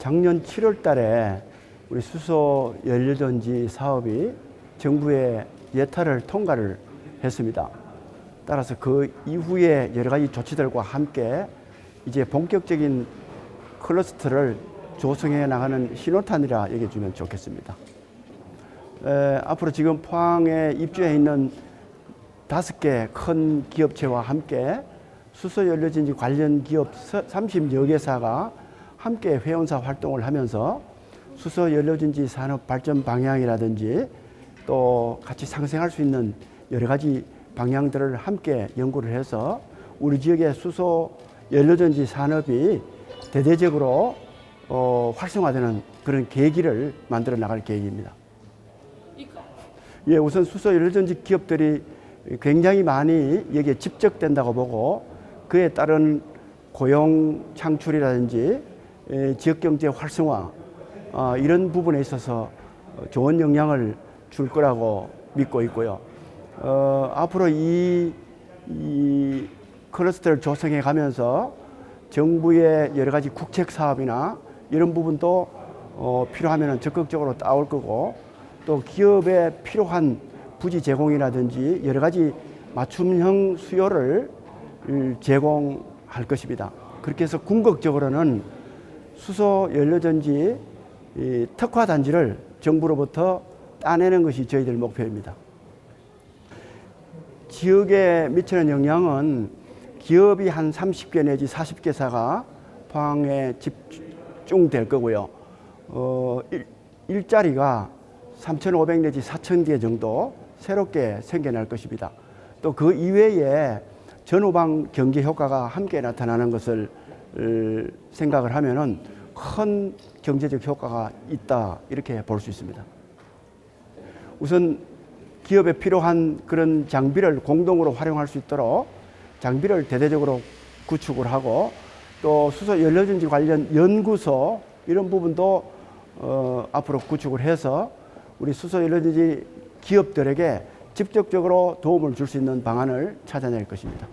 작년 7월 달에 우리 수소 연료전지 사업이 정부의 예타를 통과를 했습니다. 따라서 그 이후에 여러 가지 조치들과 함께 이제 본격적인 클러스터를 조성해 나가는 신호탄이라 얘기해 주면 좋겠습니다. 에, 앞으로 지금 포항에 입주해 있는 다섯 개 큰 기업체와 함께 수소 연료전지 관련 기업 30여 개사가 함께 회원사 활동을 하면서 수소 연료전지 산업 발전 방향이라든지 또 같이 상생할 수 있는 여러 가지 방향들을 함께 연구를 해서 우리 지역의 수소 연료전지 산업이 대대적으로 어, 활성화되는 그런 계기를 만들어 나갈 계획입니다. 예, 우선 수소 연료전지 기업들이 굉장히 많이 여기에 집적된다고 보고 그에 따른 고용 창출이라든지 에, 지역 경제 활성화 어, 이런 부분에 있어서 좋은 영향을 줄 거라고 믿고 있고요. 어, 앞으로 이, 이 클러스터를 조성해 가면서 정부의 여러 가지 국책 사업이나 이런 부분도 어, 필요하면 적극적으로 따올 거고 또 기업에 필요한 부지 제공이라든지 여러 가지 맞춤형 수요를 음, 제공할 것입니다. 그렇게 해서 궁극적으로는 수소 연료전지 이 특화 단지를 정부로부터 따내는 것이 저희들 목표입니다. 지역에 미치는 영향은 기업이 한 30개 내지 40개사가 포항에 집중될 거고요. 어, 일, 일자리가 3,500 내지 4,000개 정도 새롭게 생겨날 것입니다. 또 그 이외에 전후방 경제 효과가 함께 나타나는 것을 을, 생각을 하면은 큰 경제적 효과가 있다 이렇게 볼 수 있습니다. 우선 기업에 필요한 그런 장비를 공동으로 활용할 수 있도록 장비를 대대적으로 구축을 하고 또 수소 연료전지 관련 연구소 이런 부분도 어, 앞으로 구축을 해서 우리 수소 연료전지 기업들에게 직접적으로 도움을 줄 수 있는 방안을 찾아낼 것입니다.